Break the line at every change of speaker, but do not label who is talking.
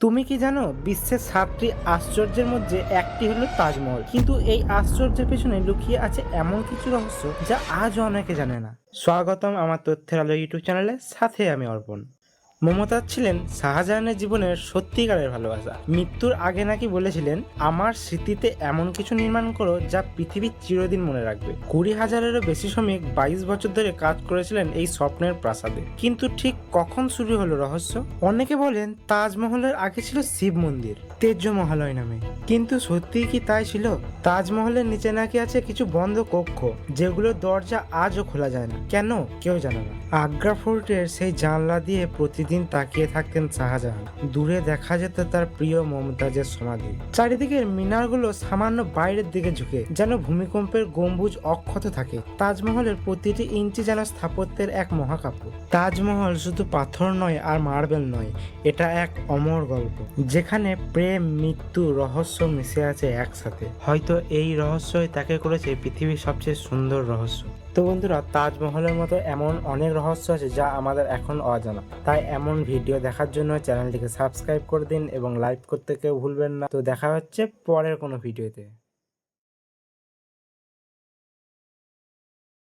তুমি কি জানো, বিশ্বের সাতটি আশ্চর্যের মধ্যে একটি হলো তাজমহল। কিন্তু এই আশ্চর্যের পেছনে লুকিয়ে আছে এমন কিছু রহস্য যা আজও অনেকে জানে না। স্বাগতম আমার তথ্যের আলো ইউটিউব চ্যানেলে, সাথে আমি অর্পণ। মমতাজ ছিলেন শাহজাহানের জীবনের সত্যিকারের ভালোবাসা। মৃত্যুর আগে নাকি বলেছিলেন, আমার স্মৃতিতে এমন কিছু নির্মাণ করো যা পৃথিবীর চিরদিন মনে রাখবে। কুড়ি হাজারেরও বেশি শ্রমিক বাইশ বছর ধরে কাজ করেছিলেন এই স্বপ্নের প্রাসাদে। কিন্তু ঠিক কখন শুরু হলো রহস্য? অনেকে বলেন, তাজমহলের আগে ছিল শিব মন্দির তেজ মহালয় নামে। কিন্তু সত্যিই কি তাই ছিল? তাজমহলের নিচে নাকি আছে কিছু বন্ধ কক্ষ, যেগুলোর দরজা আজও খোলা যায় না। কেন? কেউ জানে না। আগ্রা ফোর্টের সেই জানলা দিয়ে প্রতিদিন তাকিয়ে থাকতেন শাহজাহান। দূরে দেখা যেত তার প্রিয় মমতাজের সমাধি। চারিদিকের মিনারগুলো সামান্য বাইরের দিকে ঝুঁকে, যেন ভূমিকম্পের গম্বুজ অক্ষত থাকে। তাজমহলের প্রতিটি ইঞ্চি যেন স্থাপত্যের এক মহাকাব্য। তাজমহল শুধু পাথর নয় আর মার্বেল নয়, এটা এক অমর গল্প। যেখানে প্রেম, মৃত্যু, রহস্য মিশে আছে একসাথে। হয়তো এই রহস্যই তাকে করেছে পৃথিবীর সবচেয়ে সুন্দর রহস্য। তো বন্ধুরা, তাজমহলের মতো এমন অনেক রহস্য আছে যা আমাদের এখন অজানা। তাই এমন ভিডিও দেখার জন্য চ্যানেলটিকে সাবস্ক্রাইব করে দিন এবং লাইক করতে কেউ ভুলবেন না। তো দেখা হচ্ছে পরের কোনো ভিডিওতে।